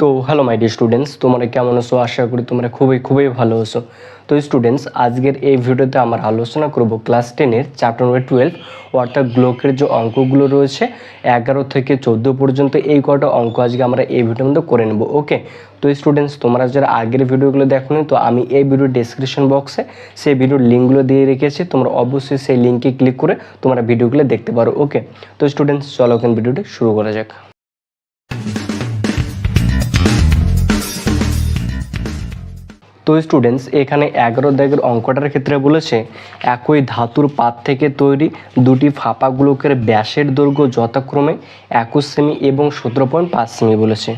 তো hello my D students তোমরা কেমন আছো? আশা করি তোমরা খুবই খুবই ভালো আছো। তো স্টুডেন্টস আজকের এই ভিডিওতে আমরা আলোচনা করব ক্লাস টেনের চ্যাপ্টার নম্বর টুয়েলভ অর্থাৎ গ্লোকের যে অঙ্কগুলো রয়েছে, এগারো থেকে চোদ্দ পর্যন্ত এই কটা অঙ্ক আজকে আমরা এই ভিডিওর মধ্যে করে নেব ওকে তো স্টুডেন্টস তোমরা যারা আগের ভিডিওগুলো দেখোনি, তো আমি এই ভিডিও ডিসক্রিপশন বক্সে সেই ভিডিওর লিঙ্কগুলো দিয়ে রেখেছি, তোমরা অবশ্যই সেই লিঙ্কে ক্লিক করে তোমরা ভিডিওগুলো দেখতে পারো ওকে তো স্টুডেন্টস চলো এখন ভিডিওটি শুরু করা যাক। তো স্টুডেন্টস এখানে এগারো দাগের অঙ্কটার ক্ষেত্রে বলেছে, একই ধাতুর পাত থেকে তৈরি দুটি ফাঁপা গ্লোকের ব্যাসের দৈর্ঘ্য যথাক্রমে একুশ সেমি এবং সতেরো পয়েন্ট পাঁচ সেমি বলেছে।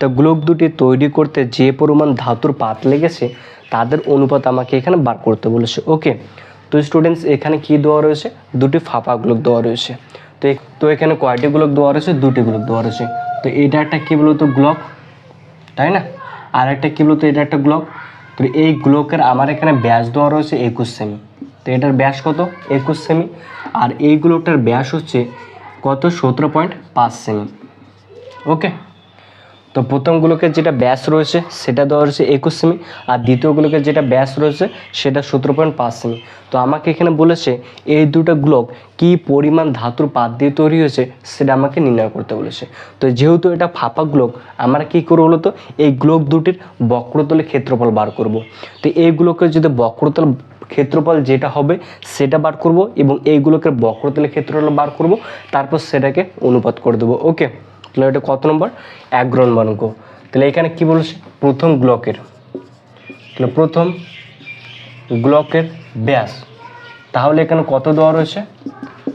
তো গ্লোক দুটি তৈরি করতে যে পরিমাণ ধাতুর পাত লেগেছে, তাদের অনুপাত আমাকে এখানে বার করতে বলেছে। ওকে, তো স্টুডেন্টস এখানে কি দেওয়া রয়েছে? দুটি ফাঁপা গ্লোক দেওয়া রয়েছে। তো তো এখানে কয়টি গ্লোক দেওয়া রয়েছে? দুটি গ্লোক দেওয়া রয়েছে। তো এটা একটা কী বলতো গ্লোক তাই না? আর একটা কী বলতো, এটা একটা গ্লোক তো এই গ্লোকের আমার এখানে ব্যাস দেওয়া রয়েছে একুশ সেমি তো এটার ব্যাস কত? একুশ সেমি আর এই গ্লোকটার ব্যাস হচ্ছে কত? সতেরো পয়েন্ট পাঁচ সেমি ওকে তো প্রথম গ্লোকের যেটা ব্যাস রয়েছে, সেটা দেওয়া রয়েছে একুশ সেমি, আর দ্বিতীয় গ্লোকের যেটা ব্যাস রয়েছে, সেটা সতেরো পয়েন্ট পাঁচ সেমি। তো আমাকে এখানে বলেছে, এই দুটো গ্লোক কি পরিমাণ ধাতুর পাত দিয়ে তৈরি হয়েছে, সেটা আমাকে নির্ণয় করতে বলেছে। তো যেহেতু এটা ফাঁপা গ্লোক আমরা কি করব বলতো? এই গ্লোক দুটির বক্রতলের ক্ষেত্রফল বার করব। তো এইগুলোকে যদি বক্রতল, ক্ষেত্রফল যেটা হবে, সেটা বার করব এবং এইগুলোকে বক্রতলের ক্ষেত্রফল বার করব, তারপর সেটাকে অনুপাত করে দেবো, ওকে? তাহলে এটা কত নম্বর? নম্বর অঙ্ক তাহলে এখানে কি বলেছে? প্রথম গ্লকের। তাহলে প্রথম গ্লকের ব্যাস। তাহলে এখানে কত দেওয়া রয়েছে?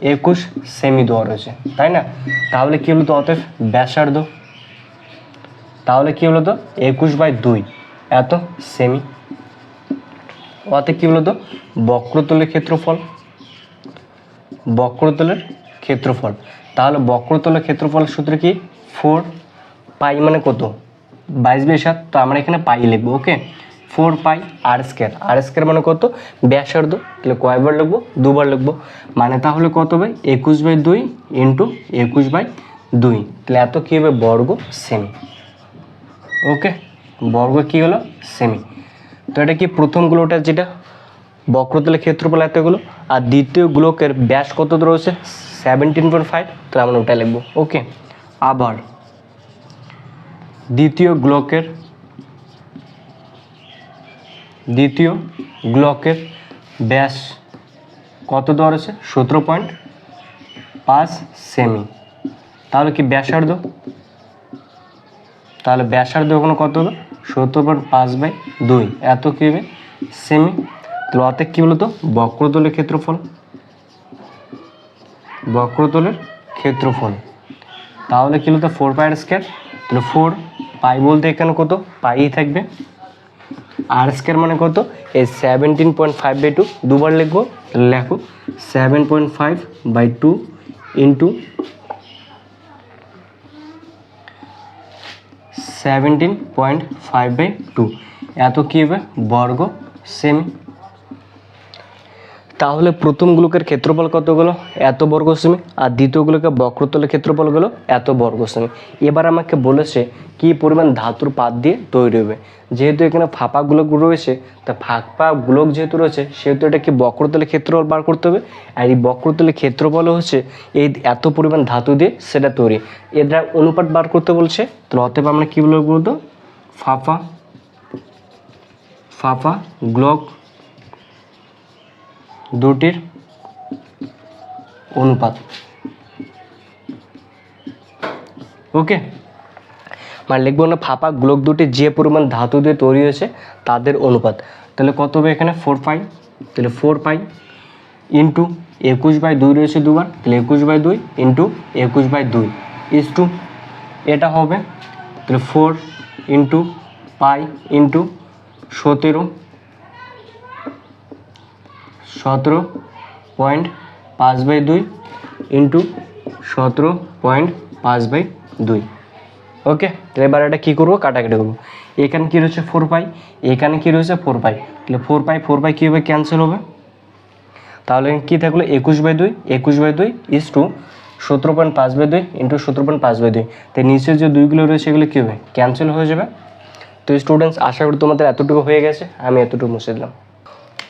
একুশ সেমি দেওয়া রয়েছে। তাই না? তাহলে কী হলো তো অতএব ব্যাসার্ধ। তাহলে কী হলো তো একুশ বাই দুই। এত সেমি। অতএব কী হলো তো বক্রতলের ক্ষেত্রফল। বক্রতলের ক্ষেত্রফল। তাহলে বক্রতলের ক্ষেত্রফল সূত্র কি? ফোর পাই মানে কত? বাইশ বাই সাত, তো আমরা এখানে পাই লিখব, okay? Four pi r square. R square মানে কত? ব্যাসার্ধ। তাহলে কয়বার লিখব? দুবার লিখব। মানে তাহলে কত হবে একুশ বাই দুই ইন্টু একুশ বাই দুই। তাহলে এত কী হবে? বর্গ সেমি। ওকে? বর্গ কী হলো? সেমি। তো এটা কি প্রথম প্রথমগুলোটা যেটা? বক্রতলের ক্ষেত্রফল এতগুলো? আর দ্বিতীয় গ্লোকের ব্যাস কত রয়েছে সেভেন্টিন পয়েন্ট ফাইভ তাহলে আমরা ওটা লিখব। ওকে, আবার দ্বিতীয় গ্লোকের দ্বিতীয় গ্লকের ব্যাস কত দেওয়া রয়েছে সতেরো পয়েন্ট পাঁচ সেমি তাহলে কি ব্যাসার্ধ? তাহলে ব্যাসার্ধ ওখানে কত হলো? সত্তর পয়েন্ট পাঁচ বাই দুই। এত কী হবে? সেমি অর্থাৎ কী বলতো? বক্রতলের ক্ষেত্রফল। বক্রতলের ক্ষেত্রফল। তাহলে কী বলতো? ফোর পাই স্কোয়ার তাহলে ফোর পাই বলতে এখানে কত? পাই থাকবে। আর স্কোয়ার মানে কত? এই seventeen point five by two দুবার লিখব লেখো seven point five by two into seventeen point five by two এত কী হবে? বর্গ সেমি তাহলে প্রথম গ্লোকের ক্ষেত্রফল কতগুলো? এত বর্গ সেমি আর দ্বিতীয় গ্লোকের বক্রতলের ক্ষেত্রফলগুলো এত বর্গ সেমি এবার আমাকে বলেছে কি পরিমাণ ধাতুর পাত দিয়ে তৈরি হবে। যেহেতু এখানে ফাঁপা গ্লোক রয়েছে, তা ফাঁপা গ্লোক যেহেতু রয়েছে, সেহেতু এটা কি বক্রতলের ক্ষেত্রফল বার করতে হবে। আর এই বক্রতলের ক্ষেত্রফল হচ্ছে এই এত পরিমাণ ধাতু দিয়ে সেটা তৈরি। এরা অনুপাত বার করতে বলছে। তাহলে অতএব আমরা কী বলব বলতো? ফাঁপা ফাঁপা, গ্লোক দুটির অনুপাত। ওকে মানে লিখব না, ফাঁপা, গ্লোক দুটি যে পরিমাণ ধাতু দিয়ে তৈরি হয়েছে, তাদের অনুপাত। তাহলে কত হবে এখানে? ফোর পাই তাহলে ফোর পাই ইন্টু একুশ বাই দুই রয়েছে দুবার। তাহলে একুশ বাই দুই ইন্টু একুশ বাই দুই ইস টু এটা হবে, তাহলে ফোর ইন্টু পাই ইন্টু সতেরো সতেরো পয়েন্ট পাঁচ বাই দুই ইন্টু সতেরো পয়েন্ট পাঁচ বাই দুই। ওকে, তাহলে এবার এটা কী করব? কাটাকাটি করব। এখানে কী রয়েছে? ফোর পাই এখানে কী রয়েছে? ফোর পাই তাহলে ফোর পাই ফোর পাই কী হবে ক্যান্সেল হবে? তাহলে কী থাকল? একুশ বাই দুই। একুশ বাই দুই ইস টু সতেরো পয়েন্ট পাঁচ বাই দুই ইন্টু সতেরো পয়েন্ট পাঁচ বাই দুই। তাই নিচের যে দুইগুলো রয়েছে, এগুলো কী হবে? ক্যান্সেল হয়ে যাবে। তো স্টুডেন্টস আশা করি তোমাদের এতটুকু হয়ে গেছে। আমি এতটুকু মুছে দিলাম।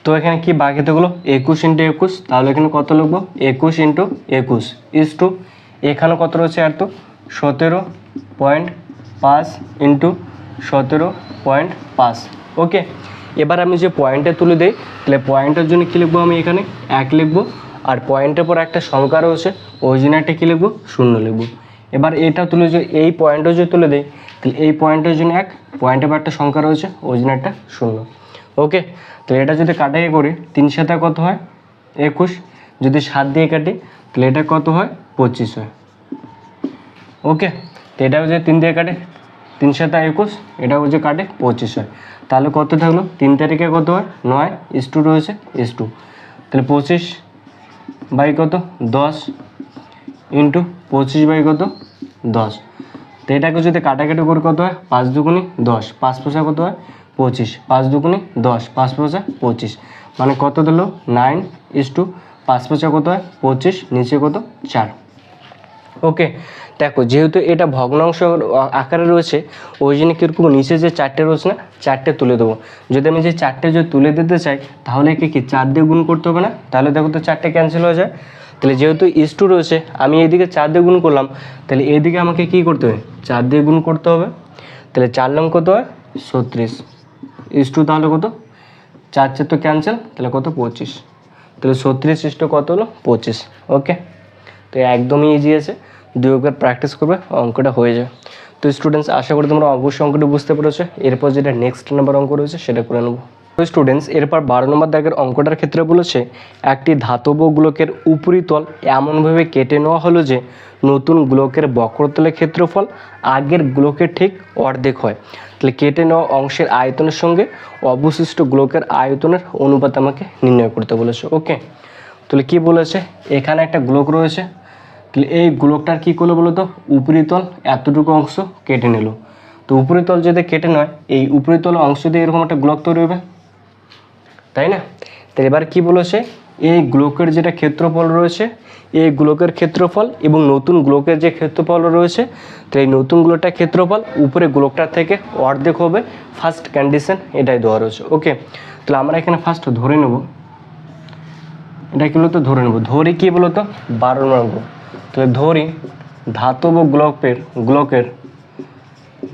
তো এখানে কি বাকি থাকল? একুশ ইন্টু একুশ, তাহলে এখানে কত লিখব? একুশ ইন্টু একুশ ইস টু এখানে কত রয়েছে আর তো? সতেরো পয়েন্ট পাঁচ ইন্টু সতেরো পয়েন্ট পাঁচ। ওকে, এবার আমি যে পয়েন্টে তুলে দিই, তাহলে পয়েন্টের জন্য কী লিখব আমি এখানে? এক লিখব, আর পয়েন্টের পর একটা সংখ্যা রয়েছে ওই কী লিখব? শূন্য লিখব। এবার এটা তুলে যে এই পয়েন্টও যদি তুলে দিই, তাহলে এই পয়েন্টের জন্য এক পয়েন্টের পর একটা সংখ্যা রয়েছে ওই শূন্য। ওকে তো এটা যদি কাটাই করি, তিন সাথে কত হয়? একুশ। যদি সাত দিয়ে কাটি, তাহলে এটা কত হয়? পঁচিশ হয়। ওকে তো এটাও যে তিন দিয়ে কাটে, তিন সাথে একুশ, এটাও যে কাটে, পঁচিশ হয়। তাহলে কত থাকল? তিন তারিখে কত হয়? নয়। ইস টু রয়েছে ইস টু তাহলে পঁচিশ বাই কত? দশ। ইন্টু পঁচিশ বাই কত? দশ। তো এটাকে যদি কাটাকাটি করে কত হয়? পাঁচ দুগুনি দশ। পাঁচ পয়সা কত হয়? পঁচিশ। পাঁচ দুগুনি দশ, পাঁচ পয়সা পঁচিশ। মানে কত দিল? নাইন ইস টু পাঁচ পয়সা কত হয়? পঁচিশ, নিচে কত? চার। ওকে, দেখো, যেহেতু এটা ভগ্নাংশ আকারে রয়েছে, ওই জন্য কীরকম নিচে যে চারটে রয়েছে না, চারটে তুলে দেবো। যদি আমি যে চারটে যদি তুলে দিতে চাই, তাহলে একে কি চার দিয়ে গুণ করতে হবে না? তাহলে দেখো তো চারটে ক্যান্সেল হয়ে যায়। তাহলে যেহেতু ইস টু রয়েছে, আমি এইদিকে চার দিয়ে গুণ করলাম, তাহলে এদিকে আমাকে কি করতে হবে? চার দিয়ে গুণ করতে হবে। তাহলে চার লং কত হয়? ছত্রিশ। ইস টু তাহলে কত? চার চার তো ক্যান্সেল তাহলে কত? পঁচিশ। তাহলে ছত্রিশ ইস কত হলো? পঁচিশ। ওকে তো একদমই ইজি আছে। দুই একবার প্র্যাকটিস করবে, অঙ্কটা হয়ে যাবে। তো স্টুডেন্টস আশা করি তোমরা অবশ্যই অঙ্কটি বুঝতে পেরেছ। এরপর যেটা নেক্সট নাম্বার অঙ্ক রয়েছে, সেটা করে নেব। তো স্টুডেন্টস এরপর বারো নম্বর দাগের অঙ্কটার ক্ষেত্রে বলেছে, একটি ধাতব গোলকের উপরিতল এমনভাবে কেটে নেওয়া হলো যে নতুন গোলকের বক্রতলের ক্ষেত্রফল, আগের গোলকের ঠিক অর্ধেক হয়। তাহলে কেটে নেওয়া অংশের আয়তনের সঙ্গে অবশিষ্ট গ্লোকের আয়তনের অনুপাত আমাকে নির্ণয় করতে বলেছে, ওকে? তাহলে কি বলেছে? এখানে একটা গোলক রয়েছে। তাহলে এই গোলকটার কী করল বলো তো? উপরিতল এতটুকু অংশ কেটে নিল। তো উপরিতল যদি কেটে নয়, এই উপরিতল অংশ দিয়ে এরকম একটা গোলক তৈরি হবে। তাই না? তাহলে এবার কী বলেছে? এই গ্লোকের যেটা ক্ষেত্রফল রয়েছে এই গ্লোকের ক্ষেত্রফল এবং নতুন গ্লোকের যে ক্ষেত্রফল রয়েছে, তো এই নতুন গ্লোকটার ক্ষেত্রফল উপরে গ্লোকটার থেকে অর্ধেক হবে ফার্স্ট কন্ডিশন এটাই দেওয়া রয়েছে ওকে তাহলে আমরা এখানে ফার্স্ট ধরে নেব। এটা কি বলতো? ধরে নেব। ধরি কি বলতো? বারো নম্বর তাহলে ধরি ধাতব গ্লোকের গ্লোকের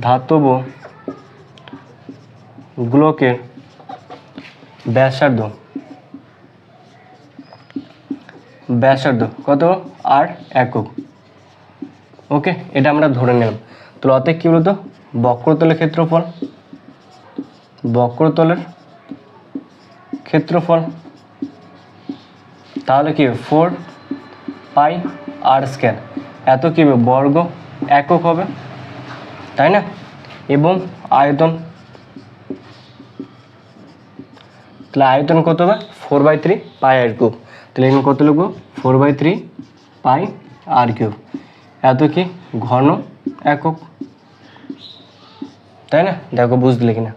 ধাতব গ্লোকের ব্যাসার্ধ ব্যাসার্ধ কত? আর একক। ওকে, এটা আমরা ধরে নিলাম। তো অতএব কী বলতো? বক্রতলের ক্ষেত্রফল বক্রতলের ক্ষেত্রফল। তাহলে কি ফোর পাই আর স্কোয়ার। এত কী হবে? বর্গ একক হবে, তাই না? এবং আয়তন, তাহলে আয়তন কত হবে? Four by three pi r cube তাহলে এখানে কত লিখব? Four by three pi r cube এত কি? ঘন একক। তাই না? দেখো, বুঝলে কিনা?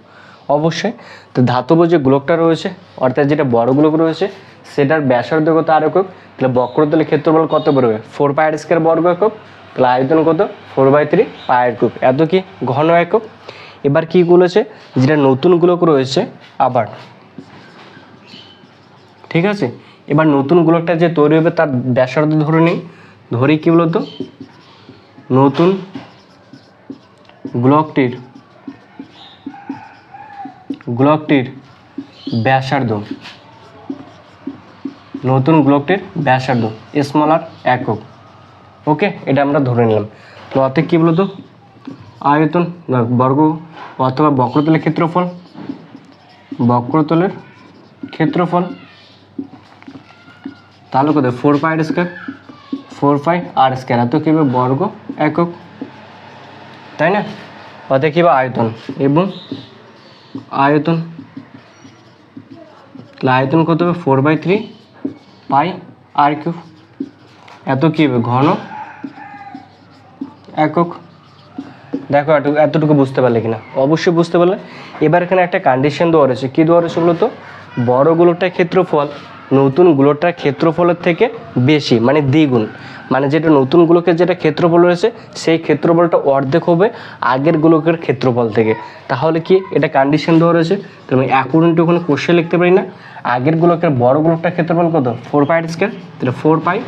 অবশ্যই। তো ধাতব যে গোলকটা রয়েছে, অর্থাৎ যেটা বড় গোলক রয়েছে, সেটার ব্যাসার্ধ কত আর একক? তাহলে বক্রতলের ক্ষেত্রফল কত বেরোবে? ফোর পাই আর স্কোয়ার বর্গ একক। তাহলে আয়তন কত? Four by three r cube এত কি? ঘন একক। এবার কি বলেছে যেটা নতুন গোলক রয়েছে, আবার। ঠিক আছে? এবার নতুন গোলকটা যে তৈরি হবে তার ব্যাসার্ধ ধরে নিই। ধরি কি বলতো? নতুন গোলকটির গোলকটির ব্যাসার্ধ। নতুন গোলকটির ব্যাসার্ধ স্মল আর একক। ওকে, এটা আমরা ধরে নিলাম। তো অর্থে কী বলতো? আয়তন বর্গ অথবা বক্রতলের ক্ষেত্রফল বক্রতলের ক্ষেত্রফল তাহলে কত four pi r square four pi r square এত কী বর্গ? একক। তাই না? অতএব কী আয়তন? এবং আয়তন? তাহলে আয়তন কত হবে? Four by three pi r cube এত কী হবে ঘন। একক। দেখো, এত এতটুকু বুঝতে পারলে কিনা? অবশ্যই বুঝতে পারলে। এবার এখানে একটা কন্ডিশন দেওয়া রয়েছে। কী দেওয়া রয়েছে বলতো? বড় গুলোটার ক্ষেত্রফল। নতুন গুলোটার ক্ষেত্রফলের থেকে বেশি মানে দ্বিগুণ। মানে যেটা নতুন গোলকের যেটা ক্ষেত্রফল রয়েছে, সেই ক্ষেত্রফলটা অর্ধেক হবে আগের গোলকের ক্ষেত্রফল থেকে। তাহলে কি এটা কন্ডিশন দেওয়া রয়েছে? তো আমি অ্যাকর্ডিং টু ওখানে কোশ্চেন লিখতে পারি না। আগের গোলকের বড় গোলকটার ক্ষেত্রফল কত? ফোর পাই আর স্কোয়ার তাহলে four pi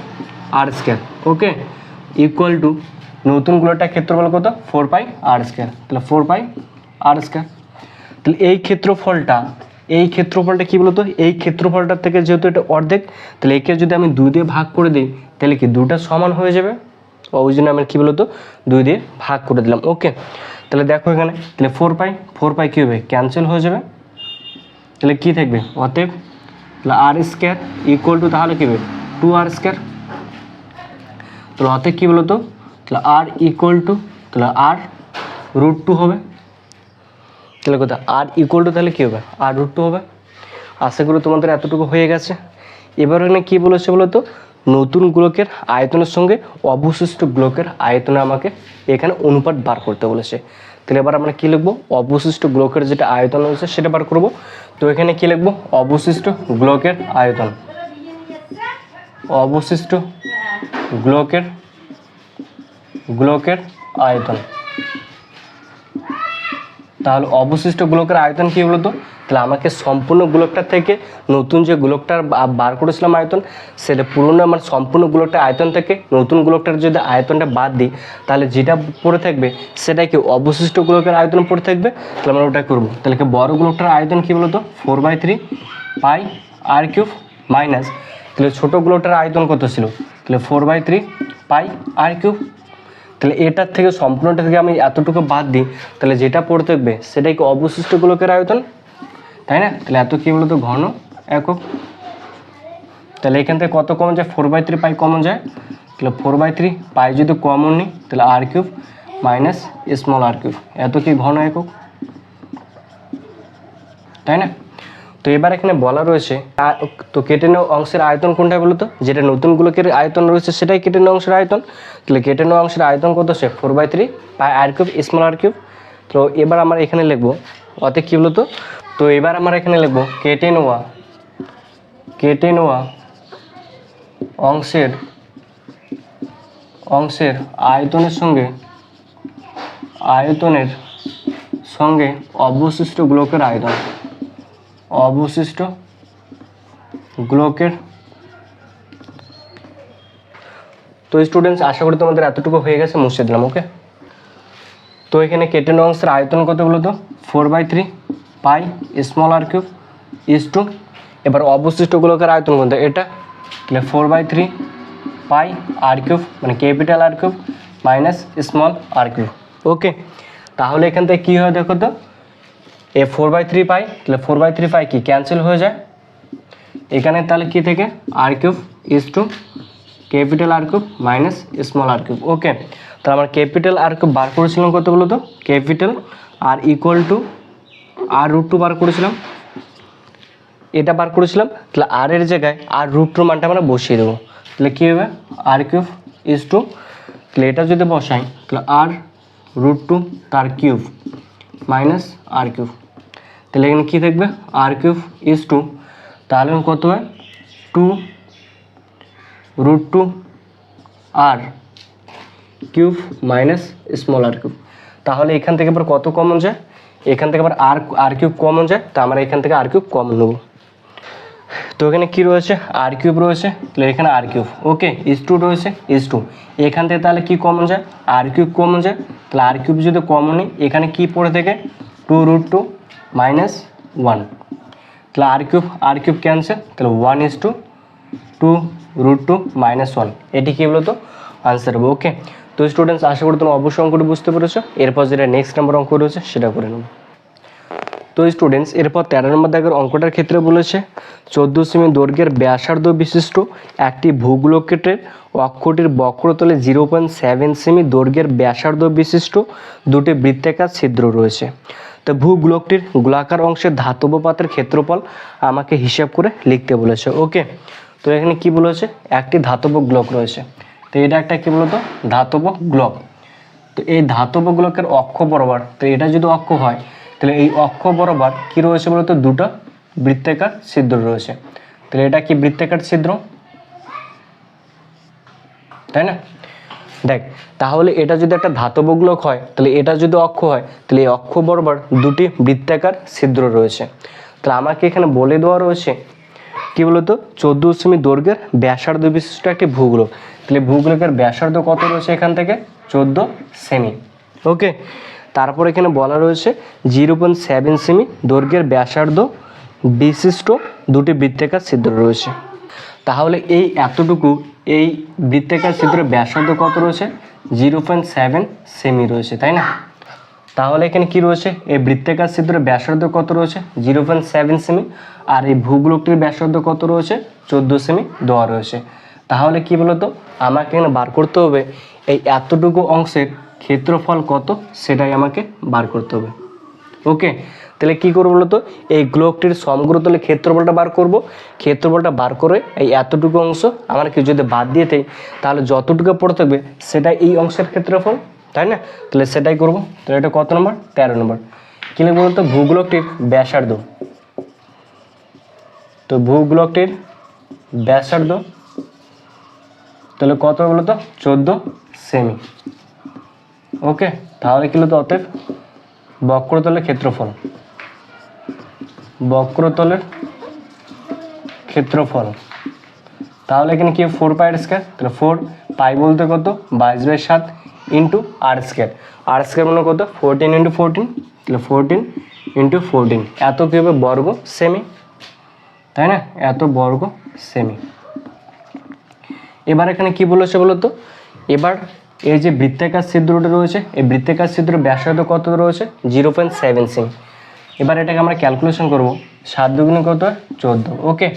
r square okay equal to নতুন গোলকটার ক্ষেত্রফল কত? ফোর পাই আর স্কোয়ার তাহলে ফোর পাই আর স্কোয়ার তাহলে এই ক্ষেত্রফলটা এই ক্ষেত্রফলটা কী বলতো? এই ক্ষেত্রফলটার থেকে যেহেতু এটা অর্ধেক, তাহলে একে যদি আমি দুই দিয়ে ভাগ করে দিই, তাহলে কি দুটা সমান হয়ে যাবে? ওই জন্য আমি কী বলতো, দুই দিয়ে ভাগ করে দিলাম। ওকে, তাহলে দেখো এখানে, তাহলে ফোর পাই ফোর পাই কী হবে? ক্যান্সেল হয়ে যাবে। তাহলে কী থাকবে? অতএব, তাহলে আর স্কোয়ার ইকুয়াল টু তাহলে কী হবে? টু আর স্কোয়ার তাহলে অতএব কী বলতো? তাহলে আর ইকুয়াল টু তাহলে আর রুট টু হবে। তাহলে কোথায় আর ইকুয়াল টু তাহলে কী হবে? আর রুট টু হবে? আশা করি তোমাদের এতটুকু হয়ে গেছে। এবার এখানে কী বলেছে বলো তো? নতুন গোলকের আয়তনের সঙ্গে অবশিষ্ট গোলকের আয়তনে আমাকে এখানে অনুপাত বার করতে বলেছে। তাহলে এবার আমরা কী লিখব? অবশিষ্ট গোলকের যেটা আয়তন রয়েছে সেটা বার করব। তো এখানে কী লিখব? অবশিষ্ট গোলকের আয়তন। অবশিষ্ট গোলকের গোলকের আয়তন। তাহলে অবশিষ্ট গোলকের আয়তন কী বলতো? তাহলে আমাকে সম্পূর্ণ গোলকটার থেকে নতুন যে গোলকটার বার করেছিলাম আয়তন, সেটা পুরনো আমার সম্পূর্ণ গোলকটার আয়তন থেকে নতুন গোলকটার যদি আয়তনটা বাদ দিই, তাহলে যেটা পড়ে থাকবে, সেটা কি অবশিষ্ট গোলকের আয়তন পড়ে থাকবে? তাহলে আমরা ওটা করব। তাহলে কি বড় গোলকটার আয়তন কী বলতো? Four by three pi r cube minus, তাহলে ছোটো গোলকটার আয়তন কত ছিল? তাহলে four by three pi r cube তাহলে এটার থেকে সম্পূর্ণটা থেকে আমি এতটুকু বাদ দিই, তাহলে যেটা পড়ে থাকবে সেটাই কি অবশিষ্ট গোলকের আয়তন? তাই না? তাহলে এত কী বলতো? ঘন, একক। তাহলে এখান থেকে কত কমন যায়? Four by three pi common যায়। তাহলে ফোর বাই থ্রি পাই যদি কমন নিই, তাহলে r cube minus small r cube এত কি ঘন একক? তাই না? তো এবার এখানে বলা রয়েছে তো কেটে নেওয়া অংশের আয়তন কোনটা বলতো যেটা নতুন গোলকের আয়তন রয়েছে সেটাই কেটে নেওয়া অংশের আয়তন। তাহলে কেটে নেওয়া অংশের আয়তন কত সে four by three pi r cube small r cube তো এবার আমরা এখানে লিখব অতে কী বলতো? তো এবার আমরা এখানে লিখব, কেটে নেওয়া কেটে নেওয়া অংশের অংশের আয়তনের সঙ্গে আয়তনের সঙ্গে অবশিষ্ট গোলকের আয়তন। অবশিষ্ট গোলকের তো স্টুডেন্টস আশা করি তোমাদের এতটুকু হয়ে গেছে, মুছে দিলাম ওকে তো এখানে কেটে নেওয়া অংশের আয়তন কত বলো তো? Four by three pi small r cube is to এবার অবশিষ্ট গোলকের আয়তন কোনটা এটা তাহলে four by three pi r cube মানে capital r cube minus small r cube okay তাহলে এখান থেকে কী হয় দেখো তো? এ ফোর বাই থ্রি পাই তাহলে ফোর বাই থ্রি পাই কি? ক্যান্সেল হয়ে যায়। এখানে তাহলে কি থেকে? R cube is to capital r cube minus small r cube okay তাহলে আমরা ক্যাপিটাল আর কিউব বার করেছিলাম কত বলো তো? Capital r equal to r root two বার করেছিলাম। এটা বার করেছিলাম, তাহলে আর এর জায়গায় আর রুট টুর মানটা আমরা বসিয়ে দেবো। তাহলে কী হবে? আর কিউব ইস টু তাহলে এটা যদি বসাই, তাহলে আর রুট টু তার কিউব মাইনাস আর কিউব তাহলে এখানে কী থাকবে? আর কিউব ইস টু তাহলে কত হয়? Two root two r cube minus small r cube তাহলে এখান থেকে আবার কত কমন যায়? এখান থেকে আবার আর আর কিউব কমন যায়। তো আমরা এখান থেকে আর কিউব কমন নেব। তো এখানে কি রয়েছে? আর কিউব রয়েছে, তাহলে এখানে আর কিউব ওকে ইস টু রয়েছে ইস টু এখান থেকে তাহলে কি কমন যায়? আর কিউব কমন যায়। তাহলে আর কিউব যদি কমন নিই, এখানে কি পড়ে থেকে? Two root two minus one তাহলে r cube r cube cancel তাহলে one is to two root two minus one এটি কী বলতো? আনসার হবে। ওকে তো স্টুডেন্টস আশা করি তোমরা অবশ্যই অঙ্কটি বুঝতে পেরেছ। এরপর যেটা নেক্সট নাম্বার অঙ্ক রয়েছে, সেটা করে নেব। তো স্টুডেন্টস এরপর তেরো নম্বর দাগের অঙ্কটার ক্ষেত্রে বলেছে, চোদ্দ সেমি দৈর্ঘ্যের ব্যাসার্ধ বিশিষ্ট একটি ভূগোলকেটের অক্ষটির বক্রতলে জিরো পয়েন্ট সেভেন সেমি দৈর্ঘ্যের ব্যাসার্ধ বিশিষ্ট দুটি বৃত্তাকার ছিদ্র রয়েছে। তো ভূগোলকটির গোলাকার অংশের ধাতব পাত্রের ক্ষেত্রফল আমাকে হিসাব করে লিখতে বলেছে ওকে তো এখানে কি বলেছে? একটি ধাতব গ্লক রয়েছে। তো এটা একটা কি বলতো? ধাতব গ্লক। তো এই ধাতব গোলকের অক্ষ বরাবর, তো এটা যদি অক্ষ হয় তাহলে এই অক্ষ বরাবর কি রয়েছে বলতো? দুটো বৃত্তাকার ছিদ্র রয়েছে। তাহলে এটা কি বৃত্তাকার ছিদ্র? তাই না? দেখ, তাহলে এটা যদি একটা ধাতব গোলক হয়, তাহলে এটা যদি অক্ষ হয়, তাহলে এই অক্ষ বরাবর দুটি বৃত্তাকার ছিদ্র রয়েছে। তাহলে আমাকে এখানে বলে দেওয়া রয়েছে কি বলতো? চোদ্দ সেমি দৈর্ঘ্যের ব্যাসার্ধ বিশিষ্ট একটি ভূগোলক। তাহলে ভূগোলকের ব্যাসার্ধ কত রয়েছে এখান থেকে? চোদ্দ সেমি ওকে? তারপর এখানে বলা রয়েছে জিরো পয়েন্ট সেভেন সেমি দৈর্ঘ্যের ব্যাসার্ধ বিশিষ্ট দুটি বৃত্তাকার ছিদ্র রয়েছে। তাহলে এই এতটুকু এই বৃত্তাকার ছিদ্রের ব্যাসার্ধ কত রয়েছে? জিরো পয়েন্ট সেভেন সেমি রয়েছে, তাই না? তাহলে এখানে কি রয়েছে? এই বৃত্তাকার ছিদ্রের ব্যাসার্ধ কত রয়েছে? জিরো পয়েন্ট সেভেন সেমি। আর এই ভূগোলকটির ব্যাসার্ধ কত রয়েছে? চোদ্দ সেমি দেওয়া রয়েছে। তাহলে কি বলতো? আমাকে এখানে বার করতে হবে এই এতটুকু অংশের ক্ষেত্রফল কত সেটাই আমাকে বার করতে হবে। ওকে, তাহলে কি করব বলতো? এই গ্লোকটির সমগ্রতলে ক্ষেত্রফলটা বার করব। ক্ষেত্রফলটা বার করে এই এতটুকু অংশ আমার কি যদি বাদ দিয়ে দেয় তাহলে যতটুকু পড়ে থাকবে সেটা এই অংশের ক্ষেত্রফল, তাই না? তাহলে সেটাই করব। তাহলে এটা কত নম্বর? তেরো নম্বর। কী লিখব বলতো? ভূগোলকটির ব্যাসার্ধ। তো ভূগোলকটির ব্যাসার্ধ, তাহলে কত বলতো? চোদ্দ সেমি। ওকে, তাহলে কি হলো অতএব? বক্রতলের ক্ষেত্রফল। বক্রতলের ক্ষেত্রফল। তাহলে এখানে কি ফোর পাই আর স্কোয়ার তাহলে ফোর পাই বলতে কত? বাইশ বাই সাত into r square r square মানে কত? ফোরটিন ইন্টু ফোরটিন তাহলে ফোরটিন ইন্টু ফোরটিন এত কী হবে? বর্গ সেমি তাই না? এত বর্গ সেমি এবার এখানে কি বলেছে বলো তো এবার এই যে বৃত্তাকার ছিদ্রটা রয়েছে এই বৃত্তাকার ছিদ্র ব্যাসার্ধ কত রয়েছে? জিরো পয়েন্ট সেভেন সিং এবার এটাকে আমরা ক্যালকুলেশন করব। সাত দুগুণে কত হয়? চোদ্দ। ওকে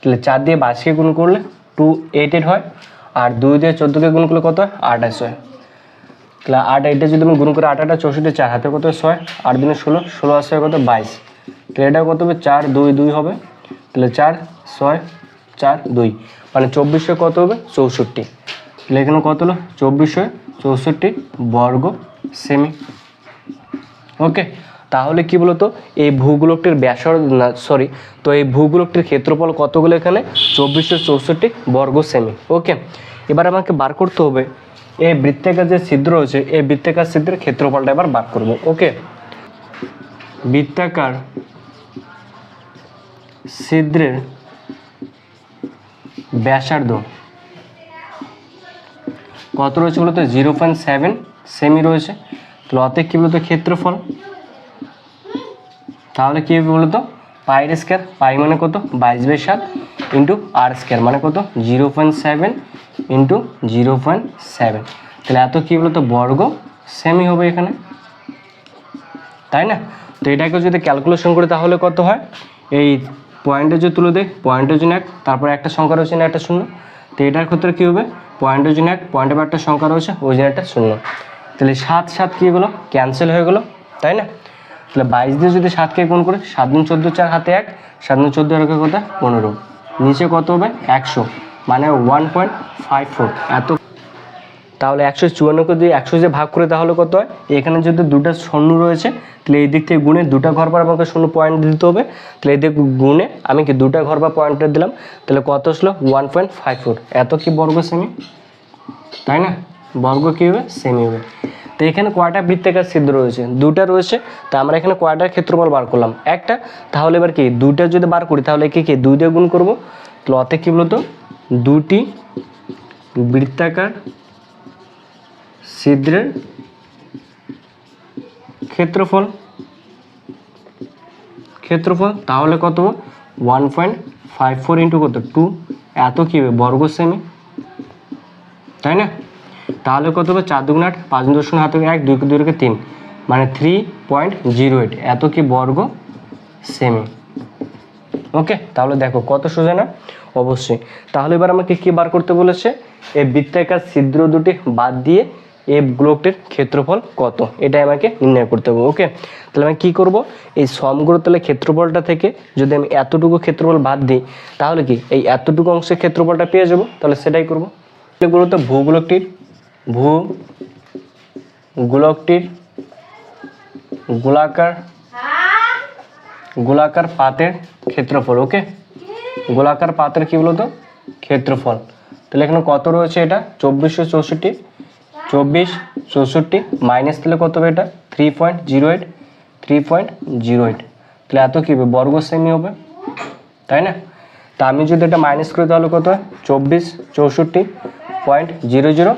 তাহলে চার দিয়ে বাইশকে গুণ করলে টু এইট এইট হয় আর দুই দিয়ে চোদ্দোকে গুণ করলে কত হয়? আঠাশ হয়। তাহলে আট এইটে যদি আমি গুণ করে আট আটা চৌষট্টি চার হাতে কত ছয়। আট দিনে ষোলো ষোলো আসে কত? বাইশ। তাহলে এটা কত হবে? চার দুই দুই হবে। তাহলে চার ছয় চার দুই। মানে চব্বিশে কত হবে? চৌষট্টি। তাহলে কত হলো? চব্বিশশো চৌষট্টি বর্গ সেমি। ওকে, তাহলে কি বলতো? এই ভূগোলকটির ব্যাসার্ধ না সরি তো এই ভূগোলকটির ক্ষেত্রফল কতগুলো এখানে? চব্বিশশো চৌষট্টি বর্গ সেমি। ওকে, এবার আমাকে বার করতে হবে। এই বৃত্তাকার যে ছিদ্র রয়েছে এই বৃত্তাকার ছিদ্রের ক্ষেত্রফলটা এবার বার করব। ওকে, বৃত্তাকার ছিদ্রের ব্যাসার্ধ কত রয়েছে বলতো? জিরো পয়েন্ট সেভেন সেমি রয়েছে। তাহলে অতএব কী বলতো? ক্ষেত্রফল। তাহলে কী হবে বলতো? পাইর স্কোয়ার পাই মানে কত? বাইশ বাই সাত ইন্টু আর স্কোয়ার মানে কত? Zero point seven into zero point seven. তাহলে এত কী বলতো? বর্গ সেমি হবে এখানে। তাই না? তো এটাকে যদি ক্যালকুলেশন করি তাহলে কত হয়? এই পয়েন্টে যদি তুলে দেয় পয়েন্টের জন্য এক, তারপরে একটা সংখ্যা রয়েছে না, একটা শূন্য। তো এটার ক্ষেত্রে কী হবে? পয়েন্টের জন্য এক পয়েন্ট একটা সংখ্যা রয়েছে একটা শূন্য। তাহলে সাত সাত কী হলো ক্যান্সেল হয়ে গেলো, তাই না? তাহলে বাইশ দিয়ে যদি সাতকে গুণ করে, সাত দিন চোদ্দ চার হাতে এক, সাত দিন চোদ্দ এরকম কত? পনেরো। নিচে কত হবে? একশো। মানে ওয়ান পয়েন্ট ফাইভ ফোর এত তাহলে একশো চুয়ান্নকে দিয়ে একশো যে ভাগ করে তাহলে কত হয়? এখানে যদি দুটো শূন্য রয়েছে, তাহলে এই দিক থেকে গুণে দুটো ঘর পর আমাকে শূন্য পয়েন্ট দিতে হবে। তাহলে এই দিক গুণে আমি কি দুটো ঘর বা পয়েন্টটা দিলাম? তাহলে কত আসলো? ওয়ান পয়েন্ট ফাইভ ফোর এত কি বর্গ সেমি তাই না? বর্গ কী হবে? সেমি হবে। তো এখানে কয়টা বৃত্তাকার ছিদ্র রয়েছে। দুটা রয়েছে, তা আমরা এখানে কয়টার ক্ষেত্রফল বার করলাম। একটা, তাহলে এবার কি? দুইটা যদি বার করি, তাহলে কি কি? দুই দিয়ে গুণ করব। তাহলে অতে কী বলতো? দুটি বৃত্তাকার ছিদ্রের ক্ষেত্রফল ক্ষেত্রফল তাহলে কত one point five four into কত? টু এত কী বর্গ সেমি তাই না? তাহলে কত হবে? চার দুগুণ আট, পাঁচ শূন্য হাতে এক, দুই দুই রেখে তিন। মানে থ্রি পয়েন্ট জিরো এইট এত কি বর্গ সেমি ওকে তাহলে দেখো, কত সোজা না? অবশ্যই। তাহলে এবার আমাকে কি বার করতে বলেছে? এই বৃত্তাকার ছিদ্র দুটি বাদ দিয়ে এই গ্লোকটির ক্ষেত্রফল কত? এটা আমাকে নির্ণয় করতে হবে ওকে তাহলে আমি কি করব? এই সমগ্রতলে ক্ষেত্রফলটা থেকে যদি আমি এতটুকু ক্ষেত্রফল বাদ দিই, তাহলে কি? এই এতটুকু অংশের ক্ষেত্রফলটা পেয়ে যাব, তাহলে সেটাই করব। এগুলোতে ভূগোলকটির ভূ গোলকটির গোলাকার গোলাকার পাতের ক্ষেত্রফল ওকে গোলাকার পাতের কি বলতো? ক্ষেত্রফল। তাহলে এখানে কত রয়েছে এটা? চব্বিশশো চৌষট্টি। চব্বিশ, চৌষট্টি, মাইনাস তাহলে কত হবে এটা? Three point zero eight three point zero eight তাহলে এত কী হবে? বর্গ সেমি হবে। তাই না? তা আমি যদি এটা মাইনাস করি তাহলে কত হয়? চব্বিশ, চৌষট্টি point zero zero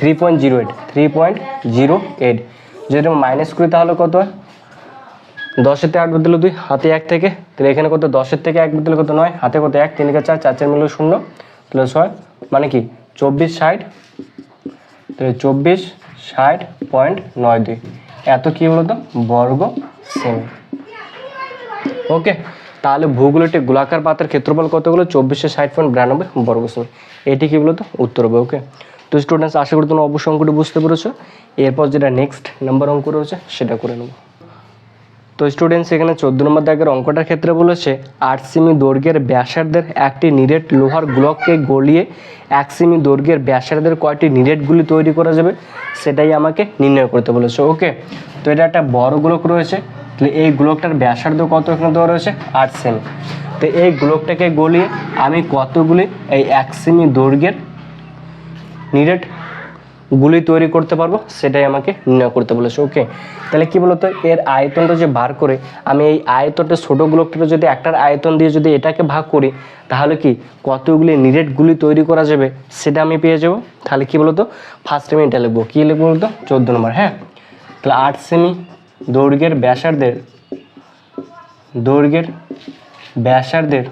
three point zero eight three point zero eight যদি মাইনাস করি তাহলে কত হয়? দশের থেকে আট বদলে দুই, হাতে এক থেকে। তাহলে এখানে কত? দশের থেকে এক বদলে কত? নয়। হাতে কত? এক, তিনকে চার চার চার মিলে শূন্য। তাহলে ছয় মানে কি? চব্বিশ, ষাট তাহলে চব্বিশ, ষাট পয়েন্ট নয় দুই। এত কী বলতো বর্গ সেমি। ওকে, তাহলে ভূগোলটি গোলাকার পাতার ক্ষেত্রফল কতগুলো? চব্বিশশো ষাট পয়েন্ট বিরানব্বই, বর্গ সেমি। এটি কী বলতো? উত্তর হবে, ওকে। তো স্টুডেন্টস আশা করি তোমরা অবশ্য অঙ্কটি বুঝতে পেরেছ। এরপর যেটা নেক্সট নাম্বার অঙ্ক রয়েছে, সেটা করে নেব। তো স্টুডেন্টস এখানে চোদ্দ নম্বর দাগের অঙ্কটার ক্ষেত্রে বলেছে, আট সিমি দৈর্ঘ্যের ব্যাসার্ধের একটি নিরেট লোহার ব্লককে গলিয়ে এক সিমি দৈর্ঘ্যের ব্যাসার্ধের কয়টি নিরেটগুলি তৈরি করা যাবে, সেটাই আমাকে নির্ণয় করতে বলেছে। ওকে, তো এটা একটা বড় গোলক রয়েছে, তাহলে এই গোলকটার ব্যাসার্ধ কত এখানে দেওয়া রয়েছে? আট সেমি। তো এই গোলকটাকে গলিয়ে আমি কতগুলি, এই এক সেমি দৈর্ঘ্যের নিরেট গুলি তৈরি করতে পারব? সেটাই আমাকে নির্ণয় করতে বলেছে ওকে তাহলে কি বলতো, এর আয়তনটা যে বার করে, আমি এই আয়তনটা ছোটো গুলোকটা যদি একটার আয়তন দিয়ে যদি এটাকে ভাগ করি, তাহলে কি কতগুলি নিরেট গুলি তৈরি করা যাবে, সেটা আমি পেয়ে যাব? তাহলে কি বলতো ফার্স্ট আমি এটা লিখব। কী লিখব বলতো? চোদ্দ নম্বর হ্যাঁ? তাহলে আট সেমি দৈর্ঘ্যের ব্যাসার্ধের দৈর্ঘ্যের ব্যাসার্ধের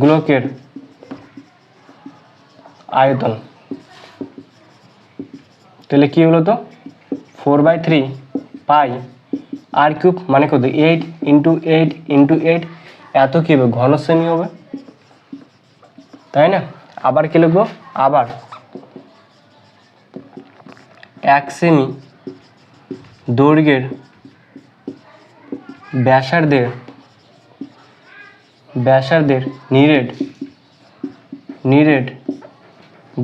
গোলকের আয়তন। তাহলে কী হলো তো? Four by three pi r cube মানে কত? Eight into eight into eight এত কী হবে? ঘন সেমি হবে। তাই না? আবার কী লিখব? আবার। এক সেমি দৈর্ঘ্যের ব্যাসার্ধের ব্যাসার্ধের নিরেট নিরেট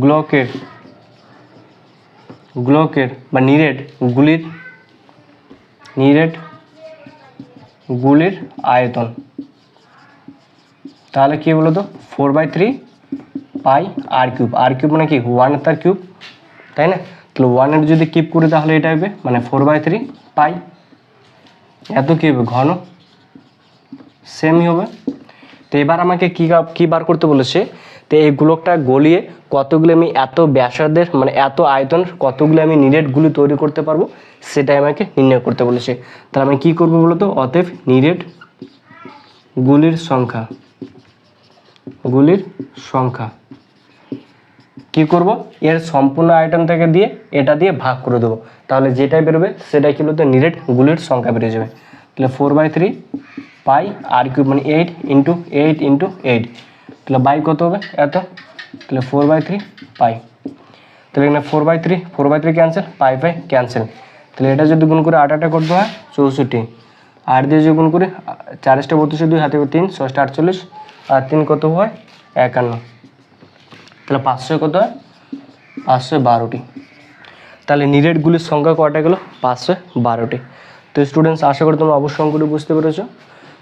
গ্লকের গ্লোকের বা নিরেট গুলির নিরেট গুলির আয়তন। তাহলে কি বলো তো? Four by three pi r cube r cube মানে কি? ওয়ান তার কিউব তাই না? তাহলে ওয়ানের যদি কিউব করি তাহলে এটা হবে মানে ফোর বাই থ্রি পাই এত কী হবে? ঘন। সেমই হবে। তো এবার আমাকে কী কী বার করতে বলেছে? তো এই গোলকটা গলিয়ে কতগুলো আমি এত ব্যাসার্ধের মানে এত আয়তন, কতগুলো আমি নিরেটগুলি তৈরি করতে পারব, সেটাই আমাকে নির্ণয় করতে বলেছে। তাহলে আমি কী করব বলতো? অতএব নিরেট গুলির সংখ্যা গুলির সংখ্যা কি করব? এর সম্পূর্ণ থেকে দিয়ে এটা দিয়ে ভাগ করে দেবো। তাহলে যেটাই বেরোবে, সেটাই কি বলতো? নিরেট গুলির সংখ্যা বেরিয়ে যাবে। তাহলে four by three pi r cube মানে eight into eight into eight তাহলে বাই কত হবে? এত। তাহলে ফোর বাই থ্রি পাই তাহলে এখানে four by three four by three cancel pi pi cancel তাহলে এটা যদি গুণ করে আট আটটা করতে হয়, চৌষট্টি। আট দিয়ে যদি গুণ করে চারিশটা বত্রিশে দুই, হাতে তিন, ছয়টা আটচল্লিশ, আর তিন কত হয়? একান্ন। তাহলে পাঁচশো কত হয়? পাঁচশো বারোটি। তাহলে নিরেটগুলির সংখ্যা কয়টা গেলো? পাঁচশো বারোটি। তো স্টুডেন্টস আশা করি তোমরা অবশ্যই অঙ্কটি বুঝতে পেরেছ।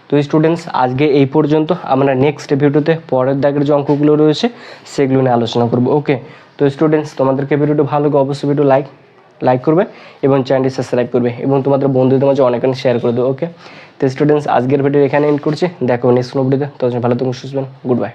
তো স্টুডেন্টস আজকে এই পর্যন্ত। আমরা নেক্সট ভিডিওতে পরের দাগের যে অঙ্কগুলো রয়েছে, সেগুলো নিয়ে আলোচনা করব। ওকে তো স্টুডেন্টস তোমাদেরকে ভিডিওটি ভালো লাগে অবশ্যই ভিডিও লাইক লাইক করবে এবং চ্যানেলটি সাবস্ক্রাইব করবে এবং তোমাদের বন্ধুদের মাঝে অনেক অনেক শেয়ার করে দেবে। ওকে তো স্টুডেন্টস আজকের ভিডিও এখানে এন্ড করছি। দেখো নেক্সট ভিডিওতে তো। ভালো থাকুন, সুস্থ গুড বাই